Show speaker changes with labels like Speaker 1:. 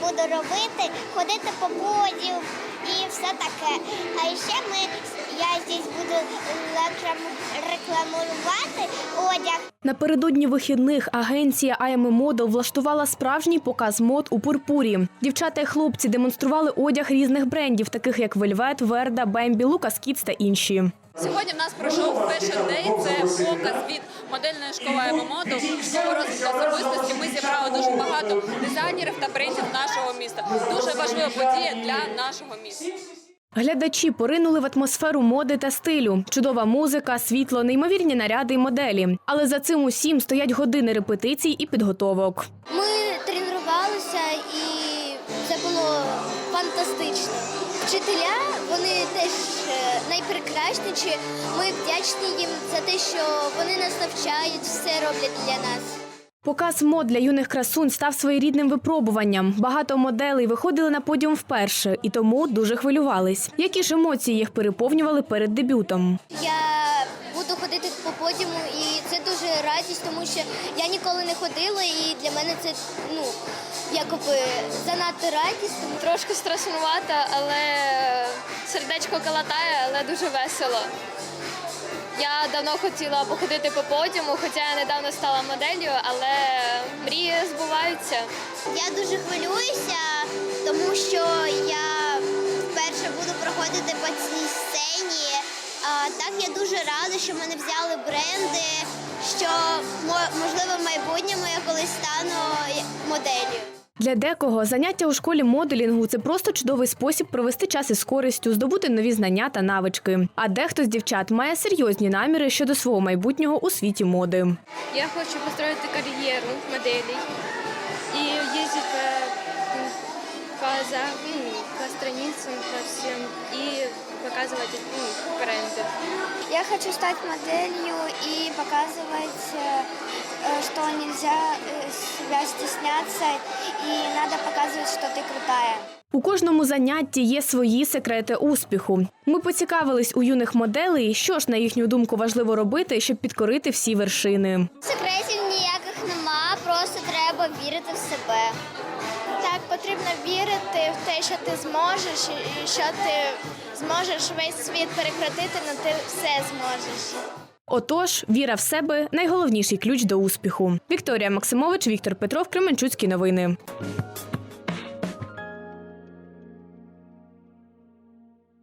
Speaker 1: буду робити, ходити по подію і все таке. А ще ми, я здесь буду рекламувати одяг.
Speaker 2: Напередодні вихідних агенція IM Model влаштувала справжній показ мод у пурпурі. Дівчата і хлопці демонстрували одяг різних брендів, таких як Вельвет, Верда, Бембі, Лукас Кітс та інші.
Speaker 3: Сьогодні в нас пройшов Fashion Day, це показ від модельної школи Аймомоду, школи розвитку особистості. Ми зібрали дуже багато дизайнерів та брендів нашого міста. Дуже важлива подія для нашого міста.
Speaker 2: Глядачі поринули в атмосферу моди та стилю. Чудова музика, світло, неймовірні наряди й моделі. Але за цим усім стоять години репетицій і підготовок.
Speaker 1: Ми тренувалися і це було фантастично. Вчителя вони теж е, найпрекрасніші. Ми вдячні їм за те, що вони нас навчають, все роблять для нас.
Speaker 2: Показ мод для юних красунь став своєрідним випробуванням. Багато моделей виходили на подіум вперше і тому дуже хвилювались. Які ж емоції їх переповнювали перед дебютом?
Speaker 1: Я буду ходити по подіуму, і це дуже радість, тому що я ніколи не ходила, і для мене це ну якоби занадто радість. Тому
Speaker 4: Трошки страшнувато, але сердечко калатає, але дуже весело. Я давно хотіла походити по подіуму, хоча я недавно стала моделлю, але мрії збуваються.
Speaker 1: Я дуже хвилююся, тому що я вперше буду проходити по цій я дуже рада, що мене взяли бренди, що мо- можливо в майбутньому я колись стану моделлю.
Speaker 2: Для декого заняття у школі моделінгу це просто чудовий спосіб провести час із користю, здобути нові знання та навички. А дехто з дівчат має серйозні наміри щодо свого майбутнього у світі моди.
Speaker 4: Я хочу построить кар'єру моделей і їздити по, по, за, ну, по страницям, по всем, і показувати ну, бренди.
Speaker 1: Я хочу стать моделью и показывать, э, э, что нельзя э, себя стесняться и надо показывать, что ты крутая.
Speaker 2: У кожному занятті є свої секрети успіху. Ми поцікавились у юних моделей, що ж на їхню думку важливо робити, щоб підкорити всі вершини.
Speaker 1: Секретів ніяких нема, просто треба вірити в себе. Так, потрібно вірити в те, що ти зможеш, і що ти зможеш весь світ перекрутити, але ти все зможеш.
Speaker 2: Отож, віра в себе найголовніший ключ до успіху. Вікторія Максимович, Віктор Петров, Кременчуцькі новини.